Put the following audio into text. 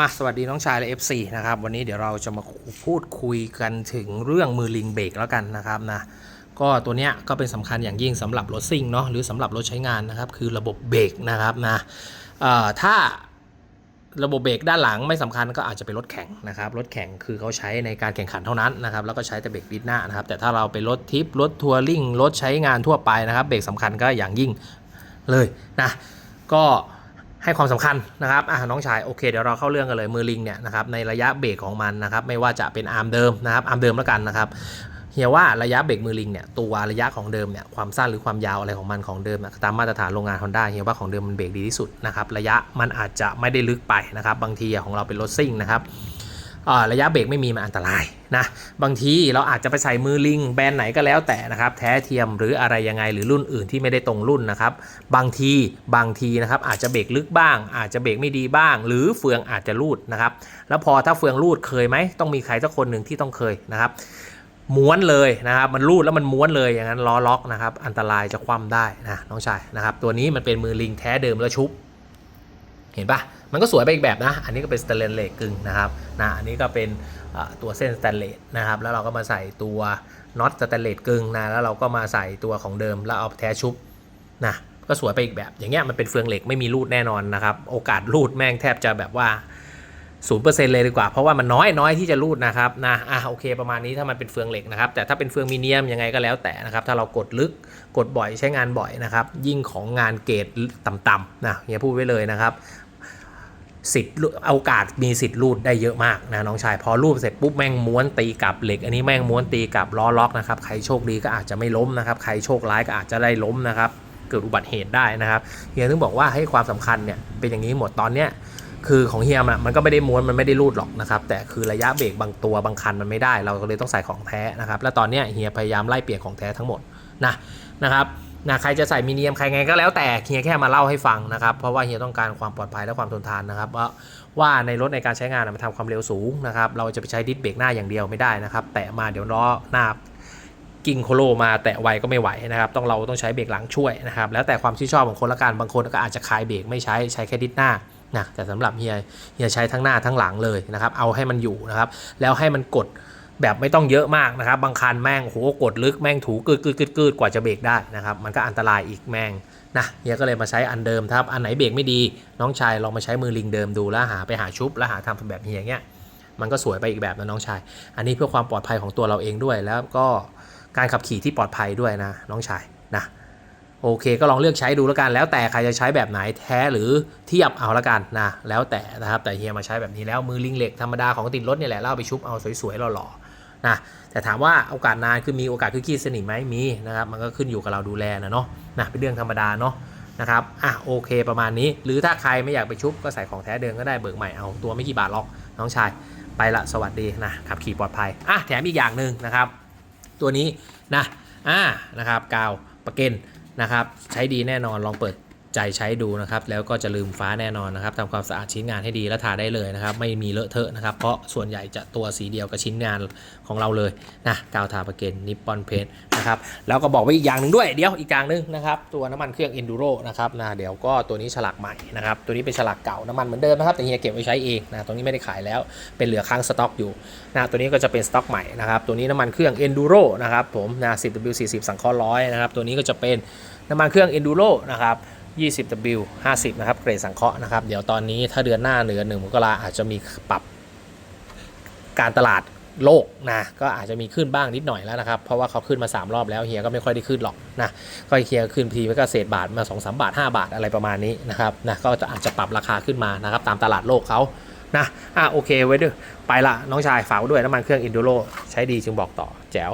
มาสวัสดีน้องชายและ FC นะครับวันนี้เดี๋ยวเราจะมาพูดคุยกันถึงเรื่องมือลิงเบรกแล้วกันนะครับนะก็ตัวเนี้ยก็เป็นสำคัญอย่างยิ่งสำหรับรถซิ่งเนาะหรือสำหรับรถใช้งานนะครับคือระบบเบรกนะครับนะเอ่อถ้าระบบเบรกด้านหลังไม่สำคัญก็อาจจะเป็นรถแข่งนะครับรถแข่งคือเขาใช้ในการแข่งขันเท่านั้นนะครับแล้วก็ใช้แต่เบรกดิดหน้านะครับแต่ถ้าเราเป็นรถทิปรถทัวริงรถใช้งานทั่วไปนะครับเบรกสำคัญก็อย่างยิ่งเลยนะก็ ให้ความสำคัญนะครับอะน้องชายโอเคเดี๋ยวเราเข้าเรื่องกันเลยมือลิงเนี่ยนะครับในระยะเบรกของมันนะครับไม่ว่าจะเป็นอาร์มเดิมนะครับอาร์มเดิมแล้วกันนะครับเฮียว่าระยะเบรกมือลิงเนี่ยตัวระยะของเดิมเนี่ยความสั้นหรือความยาวอะไรของมันของเดิมนะตามมาตรฐานโรงงาน Honda เฮียว่าของเดิมมันเบรกดีที่สุดนะครับระยะมันอาจจะไม่ได้ลึกไปนะครับบางทีของเราเป็นรถซิ่งนะครับ ระยะเบรกไม่มีมันอันตรายนะบางทีเราอาจจะไปใส่มือลิงแบรนด์ไหนก็แล้วแต่นะครับแท้เทียมหรืออะไรยังไงหรือรุ่นอื่นที่ไม่ได้ตรงรุ่นนะครับบางทีบางทีนะครับอาจจะเบรกลึกบ้าง อาจจะเบรกไม่ดีบ้าง หรือเฟืองอาจจะรูดนะครับแล้วพอถ้าเฟืองรูดเคยไหมต้องมีใครสักคนหนึ่งที่ต้องเคยนะครับม้วนเลยนะครับมันรูดแล้วมันม้วนเลยอย่างนั้นล้อล็อกนะครับอันตรายจะคว่ำได้นะน้องชายนะครับตัวนี้มันเป็นมือลิงแท้เดิมแล้วชุบ เห็นปะมันก็สวยไปอีกแบบนะ อันนี้ก็เป็นสแตนเลสเหล็กกึ่งนะครับนะอันนี้ก็เป็นตัวเส้นสแตนเลสนะครับ แล้วเราก็มาใส่ตัวน็อตสแตนเลสกึ่งนะ แล้วเราก็มาใส่ตัวของเดิมแล้วเอาแท้ชุบนะก็สวยไปอีกแบบ อย่างเงี้ยมันเป็นเฟืองเหล็กไม่มีรูดแน่นอนนะครับ โอกาสรูดแม่งแทบจะแบบว่า0%เลยดีกว่า เพราะว่ามันน้อยน้อยที่จะรูดนะครับนะอะโอเคประมาณนี้ถ้ามันเป็นเฟืองเหล็กนะครับ แต่ถ้าเป็นเฟืองมีเนียมยังไงก็แล้วแต่นะครับ ถ้าเรากดลึกกดบ่อยใช้งานบ่อยนะครับ ยิ่งของงานเกรดต่ำๆนะเฮียพูดไว้เลยนะครับ สิทธิ์โอกาสมีสิทธิ์รูดได้เยอะมากนะน้องชาย พอรูดเสร็จปุ๊บแม่งม้วนตีกลับเหล็ก อันนี้แม่งม้วนตีกลับล้อล็อกนะครับใครโชคดีก็อาจจะไม่ล้มนะครับใครโชคร้ายก็อาจจะได้ล้มนะครับเกิดอุบัติเหตุได้นะครับเฮียถึงบอกว่าให้ความสำคัญเนี่ยเป็นอย่างนี้หมดตอนเนี้ยคือของเฮียมอะมันก็ไม่ได้ม้วนมันไม่ได้รูดหรอกนะครับแต่คือระยะเบรกบางตัวบางคันมันไม่ได้ เราก็เลยต้องใส่ของแท้นะครับ แล้วตอนเนี้ยเฮียพยายามไล่เปลี่ยนของแท้ทั้งหมดนะนะครับ นะใครจะใส่มีเนียมใครไงก็แล้วแต่เฮียแค่มาเล่าให้ฟังนะครับเพราะว่าเฮียต้องการความปลอดภัยและความทนทานนะครับว่าว่าในรถในการใช้งานมันทำความเร็วสูงนะครับเราจะไปใช้ดิสเบรกหน้าอย่างเดียวไม่ได้นะครับแตะมาเดี๋ยวล้อหน้ากิ้งโคโลมาแตะไวก็ไม่ไหวนะครับต้องเราต้องใช้เบรกหลังช่วยนะครับแล้วแต่ความชื่นชอบของคนละกันบางคนก็อาจจะคลายเบรกไม่ใช้ใช้แค่ดิสหน้านะแต่สำหรับเฮียเฮียใช้ทั้งหน้าทั้งหลังเลยนะครับเอาให้มันอยู่นะครับแล้วให้มันกด แบบไม่ต้องเยอะมากนะครับ บางคันแม่งโหกดลึกแม่งถูกึดกึดกึดกึดกว่าจะเบรกได้นะครับ มันก็อันตรายอีกแม่งนะเฮียก็เลยมาใช้อันเดิมถ้าอันไหนเบรกไม่ดี น้องชายลองมาใช้มือลิงเดิมดูแล้วหาไปหาชุบแล้วหาทำแบบเฮียเงี้ยมันก็สวยไปอีกแบบนะน้องชาย อันนี้เพื่อความปลอดภัยของตัวเราเองด้วย แล้วก็การขับขี่ที่ปลอดภัยด้วยนะน้องชายนะโอเคก็ลองเลือกใช้ดูแล้วกัน แล้วแต่ใครจะใช้แบบไหนแท้หรือเทียบเอาละกันนะแล้วแต่นะครับแต่เฮียมาใช้แบบนี้แล้วมือลิงเหล็กธรรมดาของติดรถเนี่ยแหละแล้วเอาไปชุบเอาสวยๆหล่อๆ นะแต่ถามว่าโอกาสนานคือมีโอกาสคือขี้สนิมไหมมีนะครับมันก็ขึ้นอยู่กับเราดูแลนะเนาะนะเป็นเรื่องธรรมดาเนาะนะครับอะโอเคประมาณนี้ หรือถ้าใครไม่อยากไปชุบก็ใส่ของแท้เดิมก็ได้เบิกใหม่เอาตัวไม่กี่บาทหรอกน้องชายไปละสวัสดีนะขับขี่ปลอดภัยอะแถมอีกอย่างหนึ่งนะครับ ตัวนี้นะอ่านะครับกาวประเก็นนะครับใช้ดีแน่นอนลองเปิด ใจใช้ดูนะครับ แล้วก็จะลืมฟ้าแน่นอนนะครับทำความสะอาดชิ้นงานให้ดีแล้วทาได้เลยนะครับ ไม่มีเลอะเทอะนะครับ เพราะส่วนใหญ่จะตัวสีเดียวกับชิ้นงานของเราเลยนะกาวทาประเกนนิปปอนเพจนะครับ แล้วก็บอกไว้อีกอย่างหนึ่งด้วย เดี๋ยวอีกอย่างหนึ่งนะครับ ตัวน้ำมันเครื่อง Enduro นะครับนะเดี๋ยวก็ตัวนี้ฉลากใหม่นะครับ ตัวนี้เป็นฉลากเก่าน้ำมันเหมือนเดิมนะครับ แต่เฮียเก็บไว้ใช้เองนะตรงนี้ไม่ได้ขายแล้ว เป็นเหลือค้างสต็อกอยู่นะตัวนี้ก็จะเป็นสต็อกใหม่นะครับ ตัวนี้น้ำมันเครื่อง Enduro นะครับผมนะ 10W40 สังเคราะห์ร้อยนะครับ ตัวนี้ก็จะเป็นน้ำมันเครื่อง Enduro นะครับ 20W 50 นะครับ เกรดสังเคราะห์นะครับ เดี๋ยวตอนนี้ถ้าเดือนหน้าเดือหนึ่งมกราอาจจะมีปรับการตลาดโลกนะก็อาจจะมีขึ้นบ้างนิดหน่อยแล้วนะครับ เพราะว่าเขาขึ้นมา 3 รอบแล้วเฮียก็ไม่ค่อยได้ขึ้นหรอกนะก็เฮียขึ้นทีไม่ก็เศษบาทมา 2-3 บาท 5 บาทอะไรประมาณนี้นะครับนะก็จะอาจจะปรับราคาขึ้นมานะครับตามตลาดโลกเขานะอะโอเคไว้ด้วยไปละน้องชายฝากด้วยน้ำมันเครื่องอินดูโรใช้ดีจึงบอกต่อแจ๋ว